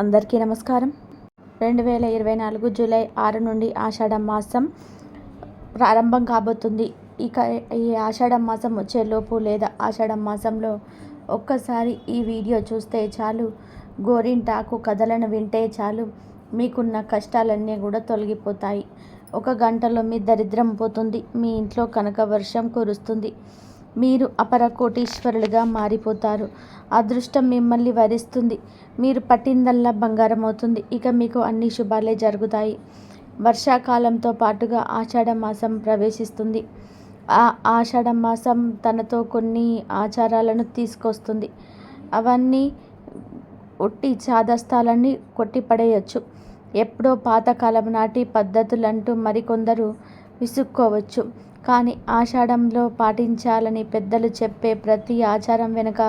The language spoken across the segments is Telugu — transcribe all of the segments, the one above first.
అందరికీ నమస్కారం. రెండు వేల ఇరవై నాలుగు జూలై ఆరు నుండి ఆషాఢ మాసం ప్రారంభం కాబోతుంది. ఇక ఈ ఆషాఢ మాసం వచ్చేలోపు లేదా ఆషాఢ మాసంలో ఒక్కసారి ఈ వీడియో చూస్తే చాలు. గోరింటాకు కథలను వింటే చాలు. మీకున్న కష్టాలన్నీ కూడా తొలగిపోతాయి. ఒక గంటలో మీ దరిద్రం పోతుంది. మీ ఇంట్లో కనక వర్షం కురుస్తుంది. మీరు అపర కోటీశ్వరులుగా మారిపోతారు. అదృష్టం మిమ్మల్ని వరిస్తుంది. మీరు పట్టిందల్లా బంగారం అవుతుంది ఇక మీకు అన్ని శుభాలే జరుగుతాయి. వర్షాకాలంతో పాటుగా ఆషాఢ మాసం ప్రవేశిస్తుంది. ఆ ఆషాఢ మాసం తనతో కొన్ని ఆచారాలను తీసుకొస్తుంది. అవన్నీ ఒట్టి చాదస్తాలన్నీ కొట్టిపడేయచ్చు. ఎప్పుడో పాతకాలం నాటి పద్ధతులంటూ మరికొందరు విసుక్కోవచ్చు. కానీ ఆషాఢంలో పాటించాలని పెద్దలు చెప్పే ప్రతి ఆచారం వెనుక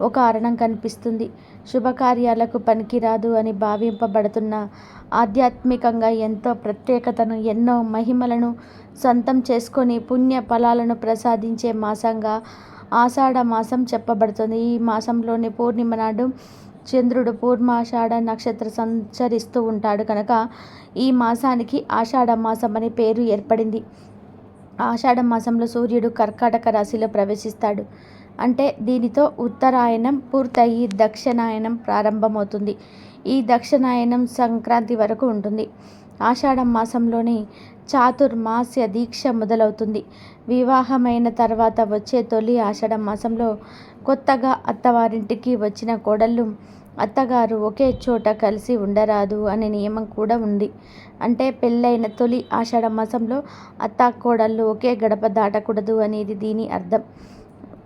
ఒక కారణం కనిపిస్తుంది. శుభకార్యాలకు పనికిరాదు అని భావింపబడుతున్న ఆధ్యాత్మికంగా ఎంతో ప్రత్యేకతను ఎన్నో మహిమలను సొంతం చేసుకొని పుణ్య ఫలాలను ప్రసాదించే మాసంగా ఆషాఢ మాసం చెప్పబడుతుంది. ఈ మాసంలోని పూర్ణిమ నాడు చంద్రుడు పూర్వాషాఢ నక్షత్ర సంచరిస్తూ ఉంటాడు. కనుక ఈ మాసానికి ఆషాఢ మాసం అనే పేరు ఏర్పడింది. ఆషాఢ మాసంలో సూర్యుడు కర్కాటక రాశిలో ప్రవేశిస్తాడు. అంటే దీనితో ఉత్తరాయణం పూర్తయి దక్షిణాయనం ప్రారంభమవుతుంది. ఈ దక్షిణాయనం సంక్రాంతి వరకు ఉంటుంది. ఆషాఢ మాసంలోని చాతుర్మాస్య దీక్ష మొదలవుతుంది. వివాహమైన తర్వాత వచ్చే తొలి ఆషాఢ మాసంలో కొత్తగా అత్తవారింటికి వచ్చిన కోడళ్ళు అత్తగారు ఒకే చోట కలిసి ఉండరాదు అనే నియమం కూడా ఉంది. అంటే పెళ్ళైన తొలి ఆషాఢ మాసంలో అత్త కోడళ్ళు ఒకే గడప దాటకూడదు అనేది దీని అర్థం.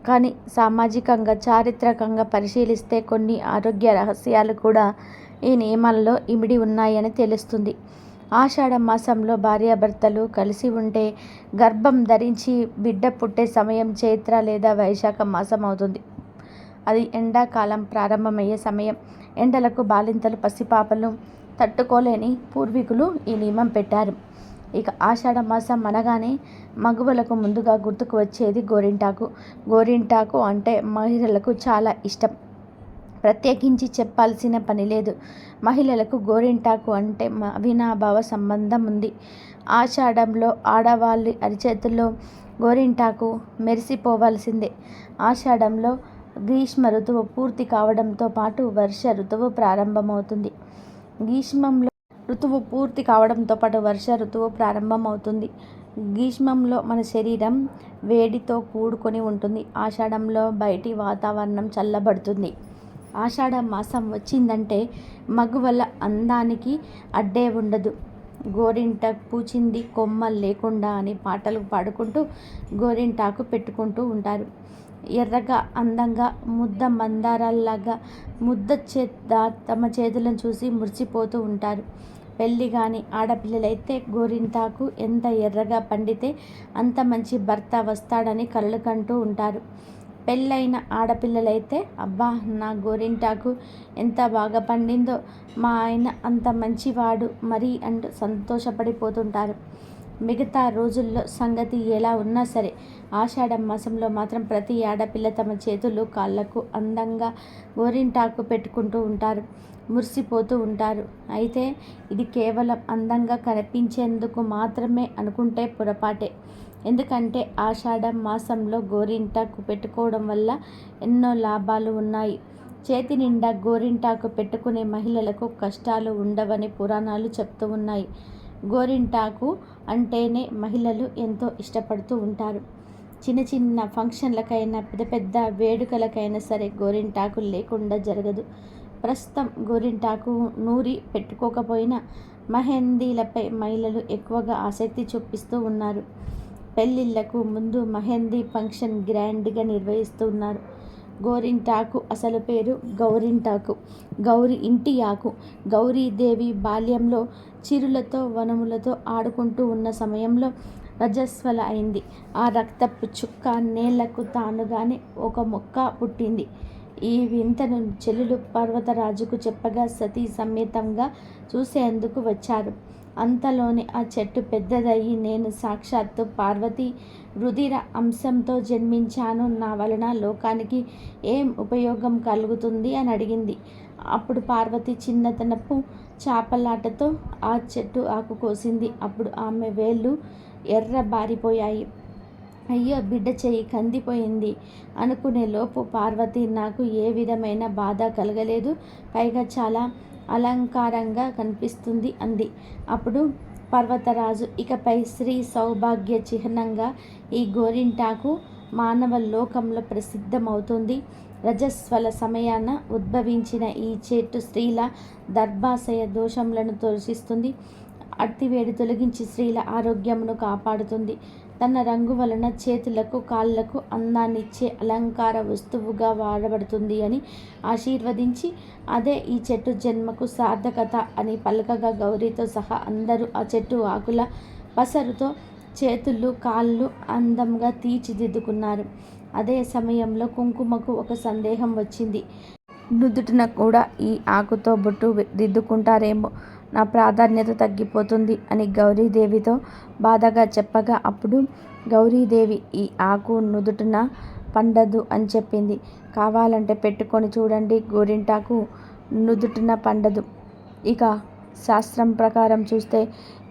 కానీ సామాజికంగా చారిత్రకంగా పరిశీలిస్తే కొన్ని ఆరోగ్య రహస్యాలు కూడా ఈ నియమాల్లో ఇమిడి ఉన్నాయని తెలుస్తుంది. ఆషాఢ మాసంలో భార్యాభర్తలు కలిసి ఉంటే గర్భం ధరించి బిడ్డ పుట్టే సమయం చైత్ర లేదా వైశాఖ మాసం అవుతుంది. అది ఎండాకాలం ప్రారంభమయ్యే సమయం. ఎండలకు బాలింతలు పసిపాపలు తట్టుకోలేని పూర్వీకులు ఈ నియమం పెట్టారు. ఇక ఆషాఢ మాసం అనగానే మగువలకు ముందుగా గుర్తుకు వచ్చేది గోరింటాకు. గోరింటాకు అంటే మహిళలకు చాలా ఇష్టం. ప్రత్యేకించి చెప్పాల్సిన పని లేదు. మహిళలకు గోరింటాకు అంటే అవినాభావ సంబంధం ఉంది. ఆషాఢంలో ఆడవాళ్ళు అరిచేతుల్లో గోరింటాకు మెరిసిపోవాల్సిందే. ఆషాఢంలో గ్రీష్మ ఋతువు పూర్తి కావడంతో పాటు వర్ష ఋతువు ప్రారంభమవుతుంది. గ్రీష్మంలో ఋతువు పూర్తి కావడంతో పాటు వర్ష ఋతువు ప్రారంభమవుతుంది. గ్రీష్మంలో మన శరీరం వేడితో కూడుకొని ఉంటుంది. ఆషాఢంలో బయటి వాతావరణం చల్లబడుతుంది. ఆషాఢ మాసం వచ్చిందంటే మగువల అందానికి అడ్డే ఉండదు. గోరింట పూచింది కొమ్మ లేకుండా అని పాటలు పాడుకుంటూ గోరింటాకు పెట్టుకుంటూ ఉంటారు. ఎర్రగా అందంగా ముద్ద మందారాల్లాగా ముద్ద చేత తమ చేతులను చూసి మురిసిపోతూ ఉంటారు. పెళ్ళి కానీ ఆడపిల్లలైతే గోరింటాకు ఎంత ఎర్రగా పండితే అంత మంచి భర్త వస్తాడని కళ్ళు కంటూ ఉంటారు. పెళ్ళైన ఆడపిల్లలైతే అబ్బా నా గోరింటాకు ఎంత బాగా పండిందో మా ఆయన అంత మంచివాడు మరి అంటూ సంతోషపడిపోతుంటారు. మిగతా రోజుల్లో సంగతి ఎలా ఉన్నా సరే ఆషాఢ మాసంలో మాత్రం ప్రతి ఆడపిల్ల తమ చేతులు కాళ్ళకు అందంగా గోరింటాకు పెట్టుకుంటూ ఉంటారు మురిసిపోతూ ఉంటారు. అయితే ఇది కేవలం అందంగా కనిపించేందుకు మాత్రమే అనుకుంటే పొరపాటే. ఎందుకంటే ఆషాఢ మాసంలో గోరింటాకు పెట్టుకోవడం వల్ల ఎన్నో లాభాలు ఉన్నాయి. చేతి నిండా గోరింటాకు పెట్టుకునే మహిళలకు కష్టాలు ఉండవని పురాణాలు చెప్తూ ఉన్నాయి. గోరింటాకు అంటేనే మహిళలు ఎంతో ఇష్టపడుతూ ఉంటారు. చిన్న చిన్న ఫంక్షన్లకైనా పెద్ద పెద్ద వేడుకలకైనా సరే గోరింటాకు లేకుండా జరగదు. ప్రస్తుతం గోరింటాకు నూరి పెట్టుకోకపోయినా మెహందీలపై మహిళలు ఎక్కువగా ఆసక్తి చూపిస్తూ ఉన్నారు. పెళ్ళిళ్ళకు ముందు మెహందీ ఫంక్షన్ గ్రాండ్గా నిర్వహిస్తూ ఉన్నారు. గోరింటాకు అసలు పేరు గౌరింటాకు. గౌరి ఇంటి ఆకు గౌరీదేవి బాల్యంలో చిరులతో వనములతో ఆడుకుంటూ ఉన్న సమయంలో రజస్వల అయింది. ఆ రక్తపు చుక్క నేలకు తానుగానే ఒక మొక్క పుట్టింది. ఈ వింతను చెల్లెలు పర్వతరాజుకు చెప్పగా సతీ సమేతంగా చూసేందుకు వచ్చారు. అంతలోనే ఆ చెట్టు పెద్దదయ్యి నేను సాక్షాత్తు పార్వతి రుధిర అంశంతో జన్మించాను. నా వలన లోకానికి ఏం ఉపయోగం కలుగుతుంది అని అడిగింది. అప్పుడు పార్వతి చిన్నతనపు చాపలాటతో ఆ చెట్టు ఆకు కోసింది. అప్పుడు ఆమె వేళ్ళు ఎర్రబారిపోయాయి అయ్యో బిడ్డ చెయ్యి కందిపోయింది. అనుకునే లోపు పార్వతి నాకు ఏ విధమైన బాధ కలగలేదు. పైగా చాలా అలంకారంగా కనిపిస్తుంది అంది. అప్పుడు పర్వతరాజు ఇకపై శ్రీ సౌభాగ్య చిహ్నంగా ఈ గోరింటాకు మానవ లోకంలో ప్రసిద్ధమవుతుంది. రజస్వల సమయాన ఉద్భవించిన ఈ చెట్టు స్త్రీల దర్భాశయ దోషములను తొలగిస్తుంది. అట్టివేడి తొలగించి స్త్రీల ఆరోగ్యమును కాపాడుతుంది. తన రంగు వలన చేతులకు కాళ్ళకు అందాన్నిచ్చే అలంకార వస్తువుగా వాడబడుతుంది అని ఆశీర్వదించి అదే ఈ చెట్టు జన్మకు సార్థకత అని పలకగా గౌరీతో సహా అందరూ ఆ చెట్టు ఆకుల పసరుతో చేతులు కాళ్ళు అందంగా తీర్చిదిద్దుకున్నారు. అదే సమయంలో కుంకుమకు ఒక సందేహం వచ్చింది. నుదుటిన కూడా ఈ ఆకుతో బొట్టు దిద్దుకుంటారేమో నా ప్రాధాన్యత తగ్గిపోతుంది అని గౌరీదేవితో బాధగా చెప్పగా అప్పుడు గౌరీదేవి ఈ ఆకు నుదుటిన పండదు అని చెప్పింది. కావాలంటే పెట్టుకొని చూడండి గోరింటాకు నుదుటిన పండదు. ఇక శాస్త్రం ప్రకారం చూస్తే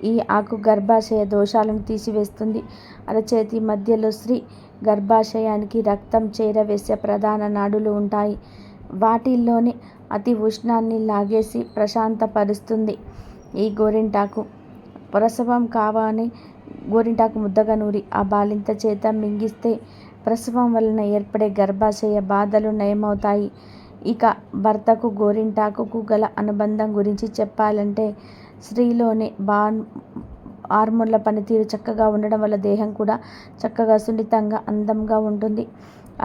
ఈ ఆకు గర్భాశయ దోషాలను తీసివేస్తుంది. అరచేతి మధ్యలో స్త్రీ గర్భాశయానికి రక్తం చేరవేసే ప్రధాన నాడులు ఉంటాయి. వాటిల్లోనే అతి ఉష్ణాన్ని లాగేసి ప్రశాంతపరుస్తుంది. ఈ గోరింటాకు ప్రసవం కావాలని గోరింటాకు ముద్దగా నూరి ఆ బాలింత చేత మింగిస్తే ప్రసవం వలన ఏర్పడే గర్భాశయ బాధలు నయమవుతాయి. ఇక భర్తకు గోరింటాకుకు గల అనుబంధం గురించి చెప్పాలంటే స్త్రీలోని బా హార్మోన్ల పనితీరు చక్కగా ఉండడం వల్ల దేహం కూడా చక్కగా సున్నితంగా అందంగా ఉంటుంది.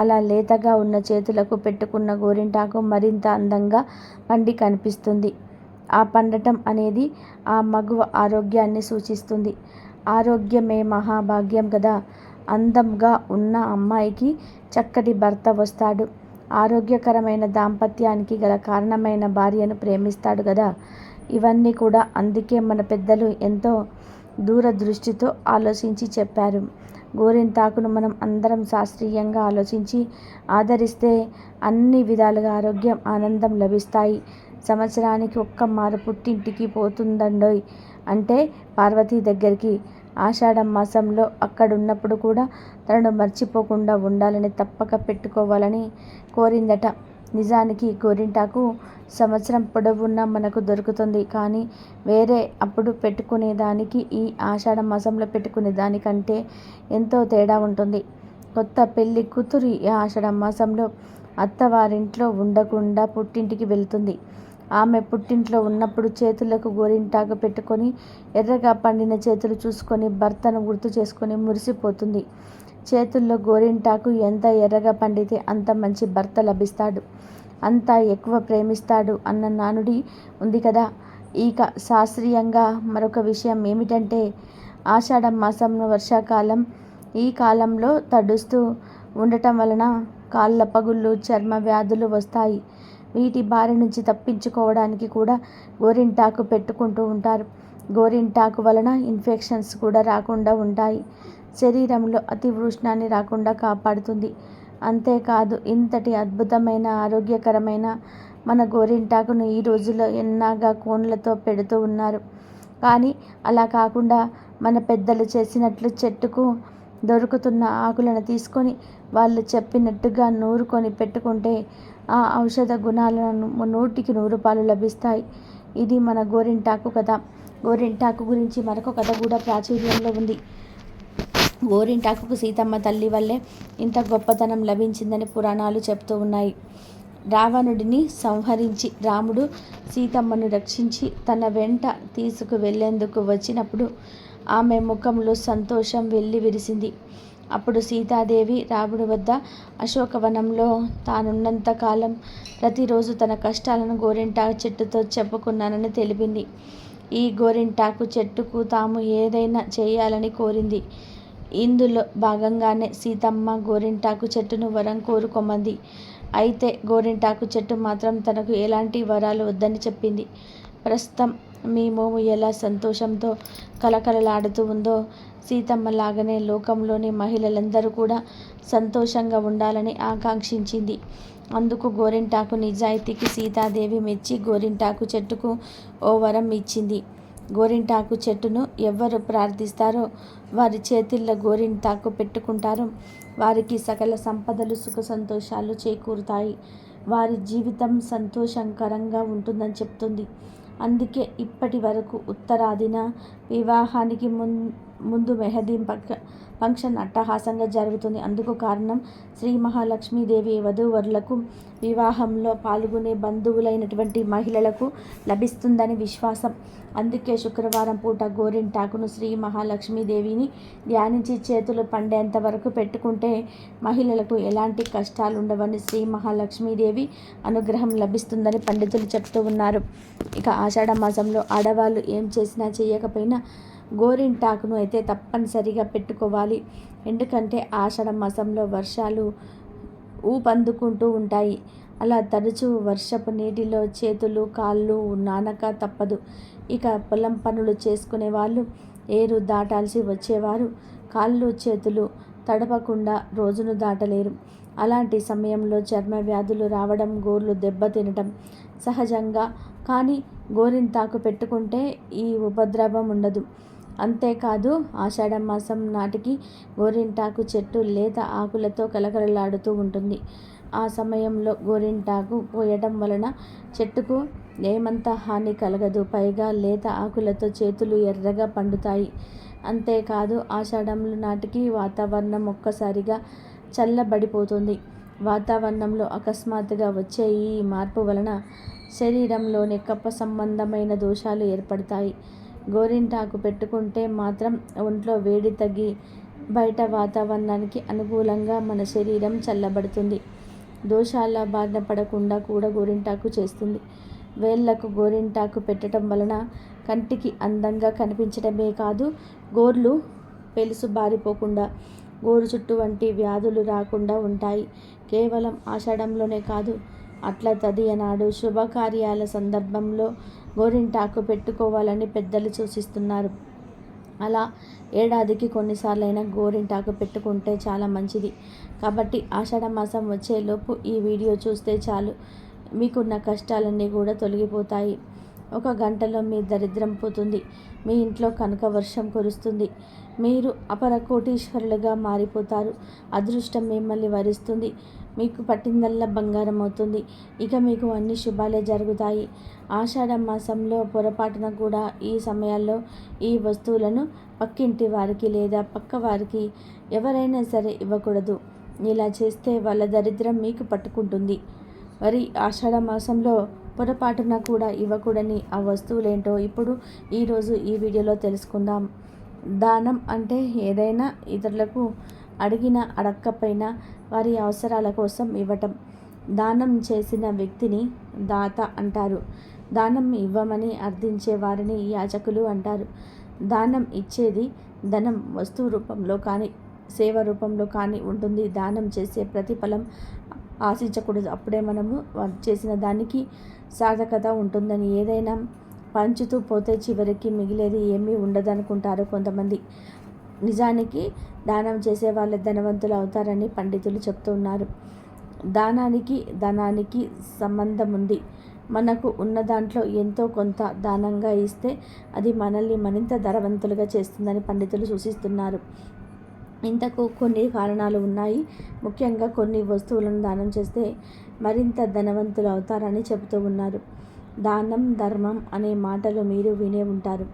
అలా లేతగా ఉన్న చేతులకు పెట్టుకున్న గోరింటాకు మరింత అందంగా పండి కనిపిస్తుంది. ఆ పండటం అనేది ఆ మగువ ఆరోగ్యాన్ని సూచిస్తుంది. ఆరోగ్యమే మహాభాగ్యం కదా అందంగా ఉన్న అమ్మాయికి చక్కటి భర్త వస్తాడు. ఆరోగ్యకరమైన దాంపత్యానికి గల కారణమైన భార్యను ప్రేమిస్తాడు కదా ఇవన్నీ కూడా అందుకే మన పెద్దలు ఎంతో దూరదృష్టితో ఆలోచించి చెప్పారు. గోరింతాకును మనం అందరం శాస్త్రీయంగా ఆలోచించి ఆదరిస్తే అన్ని విధాలుగా ఆరోగ్యం ఆనందం లభిస్తాయి. సంవత్సరానికి ఒక్క మారు పుట్టింటికి పోతుందండోయ్ అంటే పార్వతీ దగ్గరికి. ఆషాఢం మాసంలో అక్కడున్నప్పుడు కూడా తనను మర్చిపోకుండా ఉండాలని తప్పక పెట్టుకోవాలని కోరిందట. నిజానికి గోరింటాకు సంవత్సరం పొడవునా మనకు దొరుకుతుంది. కానీ వేరే అప్పుడు పెట్టుకునే దానికి ఈ ఆషాఢ మాసంలో పెట్టుకునే దానికంటే ఎంతో తేడా ఉంటుంది. కొత్త పెళ్ళి కూతురు ఈ ఆషాఢ మాసంలో అత్తవారింట్లో ఉండకుండా పుట్టింటికి వెళ్తుంది. ఆమె పుట్టింట్లో ఉన్నప్పుడు చేతులకు గోరింటాకు పెట్టుకొని ఎర్రగా పండిన చేతులు చూసుకొని భర్తను గుర్తు చేసుకొని మురిసిపోతుంది. చేతుల్లో గోరింటాకు ఎంత ఎర్రగా పండితే అంత మంచి భర్త లభిస్తాడు. అంత ఎక్కువ ప్రేమిస్తాడు అన్న నానుడి ఉంది కదా. ఇక శాస్త్రీయంగా మరొక విషయం ఏమిటంటే ఆషాఢ మాసంలో వర్షాకాలం ఈ కాలంలో తడుస్తూ ఉండటం వలన కాళ్ళ పగుళ్ళు చర్మ వ్యాధులు వస్తాయి. వీటి బారి నుంచి తప్పించుకోవడానికి కూడా గోరింటాకు పెట్టుకుంటూ ఉంటారు. గోరింటాకు వలన ఇన్ఫెక్షన్స్ కూడా రాకుండా ఉంటాయి. శరీరంలో అతి ఉష్ణాన్ని రాకుండా కాపాడుతుంది. అంతేకాదు ఇంతటి అద్భుతమైన ఆరోగ్యకరమైన మన గోరింటాకును ఈ రోజుల్లో ఎన్నాగా కోన్లతో పెడుతూ ఉన్నారు. కానీ అలా కాకుండా మన పెద్దలు చేసినట్లు చెట్టుకు దొరుకుతున్న ఆకులను తీసుకొని వాళ్ళు చెప్పినట్టుగా నూరుకొని పెట్టుకుంటే ఆ ఔషధ గుణాలను నూటికి నూరు పాలు లభిస్తాయి. ఇది మన గోరింటాకు కథ. గోరింటాకు గురించి మరొక కథ కూడా ప్రాచుర్యంలో ఉంది. గోరింటాకుకు సీతమ్మ తల్లి వల్లే ఇంత గొప్పతనం లభించిందని పురాణాలు చెప్తూ ఉన్నాయి. రావణుడిని సంహరించి రాముడు సీతమ్మను రక్షించి తన వెంట తీసుకు వెళ్ళేందుకు వచ్చినప్పుడు ఆమె ముఖంలో సంతోషం వెళ్ళి విరిసింది. అప్పుడు సీతాదేవి రాముడి వద్ద అశోకవనంలో తానున్నంత కాలం ప్రతిరోజు తన కష్టాలను గోరింటాకు చెట్టుతో చెప్పుకున్నానని తెలిపింది. ఈ గోరింటాకు చెట్టుకు తాము ఏదైనా చేయాలని కోరింది. ఇందులో భాగంగానే సీతమ్మ గోరింటాకు చెట్టును వరం కోరుకోమంది అయితే గోరింటాకు చెట్టు మాత్రం తనకు ఎలాంటి వరాలు వద్దని చెప్పింది. ప్రస్తుతం మీ మోము ఎలా సంతోషంతో కలకలలాడుతూ ఉందో సీతమ్మ లాగానే లోకంలోని మహిళలందరూ కూడా సంతోషంగా ఉండాలని ఆకాంక్షించింది. అందుకు గోరింటాకు నిజాయితీకి సీతాదేవి మెచ్చి గోరింటాకు చెట్టుకు ఓ వరం ఇచ్చింది. గోరింటాకు చెట్టును ఎవరు ప్రార్థిస్తారో వారి చేతిల్లో గోరింటాకు పెట్టుకుంటారు. వారికి సకల సంపదలు సుఖ సంతోషాలు చేకూరుతాయి. వారి జీవితం సంతోషకరంగా ఉంటుందని చెప్తుంది. అందుకే ఇప్పటి వరకు ఉత్తరాదిన వివాహానికి ముం ముందు మెహదీ పక్క ఫంక్షన్ అట్టహాసంగా జరుగుతుంది. అందుకు కారణం శ్రీ మహాలక్ష్మీదేవి వధూవరులకు వివాహంలో పాల్గొనే బంధువులైనటువంటి మహిళలకు లభిస్తుందని విశ్వాసం. అందుకే శుక్రవారం పూట గోరింటాకును శ్రీ మహాలక్ష్మీదేవిని ధ్యానించి చేతులు పండేంత వరకు పెట్టుకుంటే మహిళలకు ఎలాంటి కష్టాలు ఉండవని శ్రీ మహాలక్ష్మీదేవి అనుగ్రహం లభిస్తుందని పండితులు చెప్తూ ఉన్నారు. ఇక ఆషాఢ మాసంలో ఆడవాళ్ళు ఏం చేసినా చేయకపోయినా గోరింటాకును అయితే తప్పనిసరిగా పెట్టుకోవాలి. ఎందుకంటే ఆషాఢ మాసంలో వర్షాలు ఊపందుకుంటూ ఉంటాయి. అలా తరచూ వర్షపు నీటిలో చేతులు కాళ్ళు నానక తప్పదు. ఇక పొలం పనులు చేసుకునే వాళ్ళు ఏరు దాటాల్సి వచ్చేవారు. కాళ్ళు చేతులు తడపకుండా రోజును దాటలేరు. అలాంటి సమయంలో చర్మ వ్యాధులు రావడం గోర్లు దెబ్బతినటం సహజంగా. కానీ గోరింతాకు పెట్టుకుంటే ఈ ఉపద్రవం ఉండదు. అంతేకాదు ఆషాఢ మాసం నాటికి గోరింటాకు చెట్టు లేత ఆకులతో కలకలలాడుతూ ఉంటుంది. ఆ సమయంలో గోరింటాకు పోయడం వలన చెట్టుకు ఏమంత హాని కలగదు. పైగా లేత ఆకులతో చేతులు ఎర్రగా పండుతాయి. అంతేకాదు ఆషాఢంలో నాటికి వాతావరణం ఒక్కసారిగా చల్లబడిపోతుంది. వాతావరణంలో అకస్మాత్తుగా వచ్చే ఈ మార్పు వలన శరీరంలోని కప్ప సంబంధమైన దోషాలు ఏర్పడతాయి. గోరింటాకు పెట్టుకుంటే మాత్రం ఒంట్లో వేడి తగ్గి బయట వాతావరణానికి అనుకూలంగా మన శరీరం చల్లబడుతుంది. దోషాల బారిన పడకుండా కూడా గోరింటాకు చేస్తుంది. వేళ్ళకు గోరింటాకు పెట్టడం వలన కంటికి అందంగా కనిపించడమే కాదు గోర్లు పెలుసు బారిపోకుండా గోరు చుట్టూ వంటి వ్యాధులు రాకుండా ఉంటాయి. కేవలం ఆషాఢంలోనే కాదు అట్లా తదియనాడు శుభకార్యాల సందర్భంలో గోరింటాకు పెట్టుకోవాలని పెద్దలు సూచిస్తున్నారు. అలా ఏడాదికి కొన్నిసార్లైనా గోరింటాకు పెట్టుకుంటే చాలా మంచిది. కాబట్టి ఆషాఢ మాసం వచ్చేలోపు ఈ వీడియో చూస్తే చాలు. మీకున్న కష్టాలన్నీ కూడా తొలగిపోతాయి. ఒక గంటలో మీ దరిద్రం పోతుంది. మీ ఇంట్లో కనక వర్షం కురుస్తుంది. మీరు అపర కోటీశ్వరులుగా మారిపోతారు. అదృష్టం మిమ్మల్ని వరిస్తుంది. మీకు పట్టిందల్లా బంగారం అవుతుంది. ఇక మీకు అన్ని శుభాలే జరుగుతాయి. ఆషాఢ మాసంలో పొరపాటున కూడా ఈ సమయాల్లో ఈ వస్తువులను పక్కింటి వారికి లేదా పక్క వారికి ఎవరైనా సరే ఇవ్వకూడదు. ఇలా చేస్తే వాళ్ళ దరిద్రం మీకు పట్టుకుంటుంది. మరి ఆషాఢ మాసంలో పొరపాటున కూడా ఇవ్వకూడని ఆ వస్తువులేంటో ఇప్పుడు ఈరోజు ఈ వీడియోలో తెలుసుకుందాం. దానం అంటే ఏదైనా ఇతరులకు అడిగిన అడక్కపోయినా వారి అవసరాల కోసం ఇవ్వటం. దానం చేసిన వ్యక్తిని దాత అంటారు. దానం ఇవ్వమని అర్థించే వారిని యాచకులు అంటారు. దానం ఇచ్చేది ధనం వస్తువు రూపంలో కానీ సేవ రూపంలో కానీ ఉంటుంది. దానం చేసే ప్రతిఫలం ఆశించకూడదు. అప్పుడే మనము చేసిన దానికి సార్థకత ఉంటుందని ఏదైనా పంచుతూ పోతే చివరికి మిగిలేది ఏమీ ఉండదనుకుంటారు కొంతమంది. నిజానికి దానం చేసే వాళ్ళు ధనవంతులు అవుతారని పండితులు చెప్తున్నారు దానానికి ధనానికి సంబంధం ఉంది మనకు ఉన్న దాంట్లో ఎంతో కొంత దానంగా ఇస్తే అది మనల్ని మరింత ధనవంతులుగా చేస్తుందని పండితులు సూచిస్తున్నారు. ఇంతకు కొన్ని కారణాలు ఉన్నాయి. ముఖ్యంగా కొన్ని వస్తువులను దానం చేస్తే మరింత ధనవంతులు అవుతారని చెబుతూ ఉన్నారు. దానం ధర్మం అనే మాటలు మీరు వినే ఉంటారు.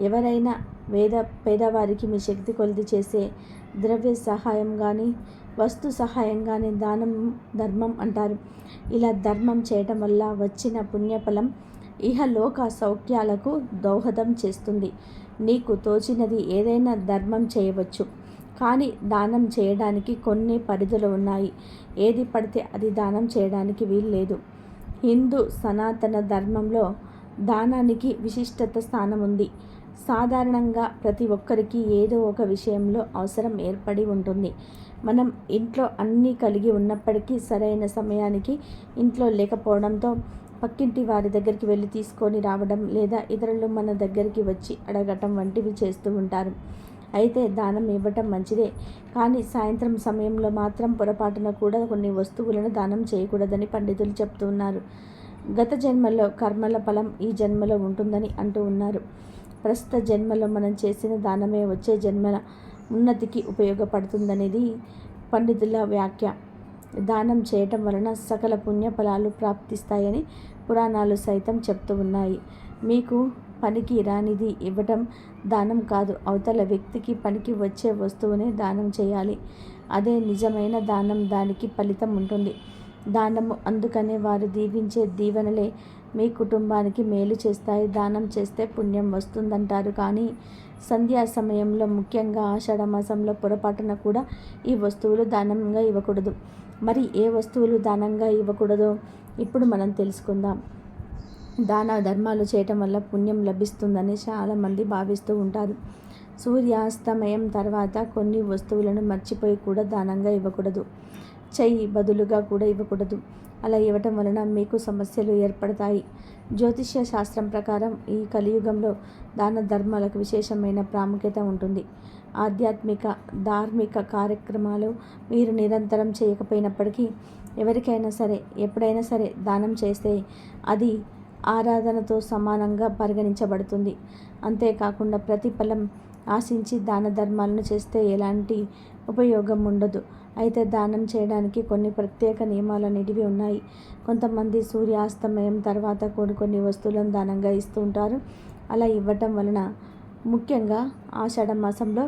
ఎవరైనా వేద పేదవారికి మీ శక్తి కొలిది చేసే ద్రవ్య సహాయం కానీ వస్తు సహాయం కానీ దానం ధర్మం అంటారు. ఇలా ధర్మం చేయటం వల్ల వచ్చిన పుణ్యఫలం ఇహలోక సౌఖ్యాలకు దోహదం చేస్తుంది. నీకు తోచినది ఏదైనా ధర్మం చేయవచ్చు. కానీ దానం చేయడానికి కొన్ని పరిధులు ఉన్నాయి. ఏది పడితే అది దానం చేయడానికి వీలు లేదు. హిందూ సనాతన ధర్మంలో దానానికి విశిష్టత స్థానం ఉంది. సాధారణంగా ప్రతి ఒక్కరికి ఏదో ఒక విషయంలో అవసరం ఏర్పడి ఉంటుంది. మనం ఇంట్లో అన్నీ కలిగి ఉన్నప్పటికీ సరైన సమయానికి ఇంట్లో లేకపోవడంతో పక్కింటి వారి దగ్గరికి వెళ్ళి తీసుకొని రావడం లేదా ఇతరులు మన దగ్గరికి వచ్చి అడగటం వంటివి చేస్తూ ఉంటారు. అయితే దానం ఇవ్వటం మంచిదే. కానీ సాయంత్రం సమయంలో మాత్రం పొరపాటున కూడా కొన్ని వస్తువులను దానం చేయకూడదని పండితులు చెప్తున్నారు గత జన్మలో కర్మల ఫలం ఈ జన్మలో ఉంటుందని అంటూ ఉన్నారు. ప్రస్తుత జన్మలో మనం చేసిన దానమే వచ్చే జన్మల ఉన్నతికి ఉపయోగపడుతుందనేది పండితుల వ్యాఖ్య. దానం చేయటం వలన సకల పుణ్య ఫలాలు ప్రాప్తిస్తాయని పురాణాలు సైతం చెప్తూ ఉన్నాయి. మీకు పనికి రానిది ఇవ్వటం దానం కాదు. అవతల వ్యక్తికి పనికి వచ్చే వస్తువునే దానం చేయాలి. అదే నిజమైన దానం దానికి ఫలితం ఉంటుంది. దానము అందుకనే వారు దీవించే దీవెనలే మీ కుటుంబానికి మేలు చేస్తాయి. దానం చేస్తే పుణ్యం వస్తుందంటారు. కానీ సంధ్యా సమయంలో ముఖ్యంగా ఆషాఢ మాసంలో పొరపాటున కూడా ఈ వస్తువులు దానంగా ఇవ్వకూడదు. మరి ఏ వస్తువులు దానంగా ఇవ్వకూడదో ఇప్పుడు మనం తెలుసుకుందాం. దాన ధర్మాలు చేయటం వల్ల పుణ్యం లభిస్తుందని చాలామంది భావిస్తూ ఉంటారు. సూర్యాస్తమయం తర్వాత కొన్ని వస్తువులను మర్చిపోయి కూడా దానంగా ఇవ్వకూడదు. చెయ్యి బదులుగా కూడా ఇవ్వకూడదు. అలా ఇవ్వటం వలన మీకు సమస్యలు ఏర్పడతాయి. జ్యోతిష్య శాస్త్రం ప్రకారం ఈ కలియుగంలో దాన ధర్మాలకు విశేషమైన ప్రాముఖ్యత ఉంటుంది. ఆధ్యాత్మిక ధార్మిక కార్యక్రమాలు మీరు నిరంతరం చేయకపోయినప్పటికీ ఎవరికైనా సరే ఎప్పుడైనా సరే దానం చేస్తే అది ఆరాధనతో సమానంగా పరిగణించబడుతుంది. అంతేకాకుండా ప్రతిఫలం ఆశించి దాన ధర్మాలను చేస్తే ఎలాంటి ఉపయోగం ఉండదు. అయితే దానం చేయడానికి కొన్ని ప్రత్యేక నియమాలు అనేటివి ఉన్నాయి. కొంతమంది సూర్యాస్తమయం తర్వాత కొన్ని కొన్ని వస్తువులను దానంగా ఇస్తూ ఉంటారు. అలా ఇవ్వటం వలన ముఖ్యంగా ఆషాఢ మాసంలో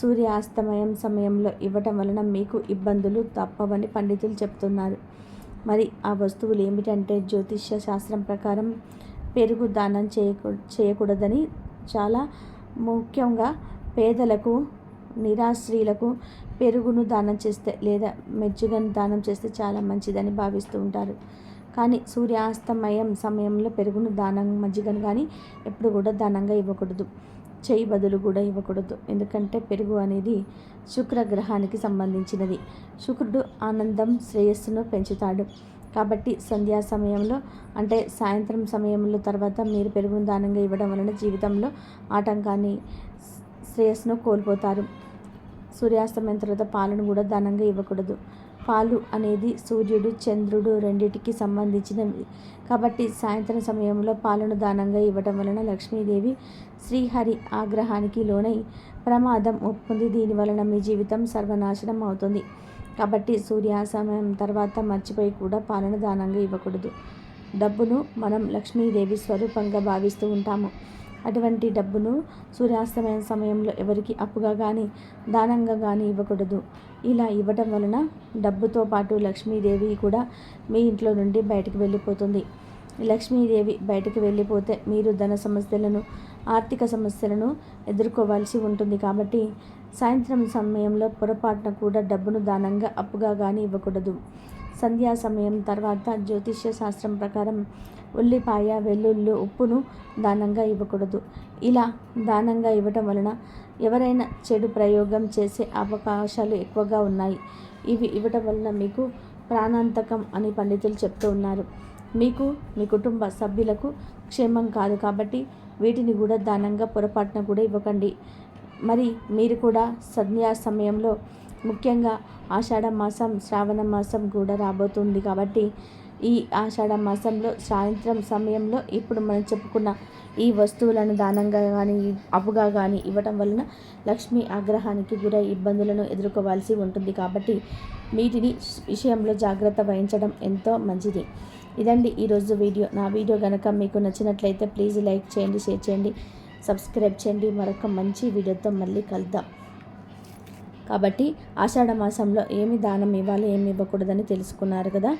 సూర్యాస్తమయం సమయంలో ఇవ్వటం వలన మీకు ఇబ్బందులు తప్పవని పండితులు చెప్తున్నారు. మరి ఆ వస్తువులు ఏమిటంటే జ్యోతిష్య శాస్త్రం ప్రకారం పెరుగు దానం చేయకూ చేయకూడదని చాలా ముఖ్యంగా పేదలకు నిరాశ్రీలకు పెరుగును దానం చేస్తే లేదా మెచ్చుగను దానం చేస్తే చాలా మంచిదని భావిస్తూ ఉంటారు. కానీ సూర్యాస్తమయం సమయంలో పెరుగును దానం మజ్జిగను కానీ ఎప్పుడు కూడా దానంగా ఇవ్వకూడదు. చేయి బదులు కూడా ఇవ్వకూడదు. ఎందుకంటే పెరుగు అనేది శుక్రగ్రహానికి సంబంధించినది. శుక్రుడు ఆనందం శ్రేయస్సును పెంచుతాడు. కాబట్టి సంధ్యా సమయంలో అంటే సాయంత్రం సమయంలో తర్వాత మీరు పెరుగును దానంగా ఇవ్వడం వలన జీవితంలో ఆటంకాన్ని శ్రేయస్సును కోల్పోతారు. సూర్యాస్తమయం తర్వాత పాలను కూడా దానంగా ఇవ్వకూడదు. పాలు అనేది సూర్యుడు చంద్రుడు రెండింటికి సంబంధించినవి. కాబట్టి సాయంత్రం సమయంలో పాలను దానంగా ఇవ్వటం వలన లక్ష్మీదేవి శ్రీహరి ఆగ్రహానికి లోనై ప్రమాదం ఒప్పుంది దీని వలన మీ జీవితం సర్వనాశనం అవుతుంది. కాబట్టి సూర్యాస్తమయం తర్వాత మర్చిపోయి కూడా పాలను దానంగా ఇవ్వకూడదు. డబ్బును మనం లక్ష్మీదేవి స్వరూపంగా భావిస్తూ ఉంటాము. అటువంటి డబ్బును సూర్యాస్తమయం సమయంలో ఎవరికి అప్పుగా కానీ దానంగా కానీ ఇవ్వకూడదు. ఇలా ఇవ్వటం వలన డబ్బుతో పాటు లక్ష్మీదేవి కూడా మీ ఇంట్లో నుండి బయటకు వెళ్ళిపోతుంది. లక్ష్మీదేవి బయటకు వెళ్ళిపోతే మీరు ధన సమస్యలను ఆర్థిక సమస్యలను ఎదుర్కోవాల్సి ఉంటుంది కాబట్టి సాయంత్రం సమయంలో పొరపాటున కూడా డబ్బును దానంగా అప్పుగా కానీ ఇవ్వకూడదు. సంధ్యా సమయం తర్వాత జ్యోతిష్య శాస్త్రం ప్రకారం ఉల్లిపాయ వెల్లుల్లి ఉప్పును దానంగా ఇవ్వకూడదు. ఇలా దానంగా ఇవ్వటం వలన ఎవరైనా చెడు ప్రయోగం చేసే అవకాశాలు ఎక్కువగా ఉన్నాయి. ఇవి ఇవ్వటం వలన మీకు ప్రాణాంతకం అని పండితులు చెప్తూ ఉన్నారు. మీకు మీ కుటుంబ సభ్యులకు క్షేమం కాదు కాబట్టి వీటిని కూడా దానంగా పొరపాటున కూడా ఇవ్వకండి. మరి మీరు కూడా సంధ్యా సమయంలో ముఖ్యంగా ఆషాఢ మాసం శ్రావణ మాసం కూడా రాబోతుంది కాబట్టి ఈ ఆషాఢ మాసంలో సాయంత్రం సమయంలో ఇప్పుడు మనం చెప్పుకున్న ఈ వస్తువులను దానంగా కానీ అప్పుగా కానీ ఇవ్వటం వలన లక్ష్మి ఆగ్రహానికి గురై ఇబ్బందులను ఎదుర్కోవాల్సి ఉంటుంది కాబట్టి వీటిని విషయంలో జాగ్రత్త వహించడం ఎంతో మంచిది. ఇదండి ఈరోజు వీడియో. నా వీడియో కనుక మీకు నచ్చినట్లయితే ప్లీజ్ లైక్ చేయండి షేర్ చేయండి సబ్స్క్రైబ్ చేయండి. మరొక మంచి వీడియోతో మళ్ళీ కలుద్దాం. కాబట్టి ఆషాఢ మాసంలో ఏమి దానం ఇవ్వాలి ఏమి ఇవ్వకూడదని తెలుసుకున్నారు కదా?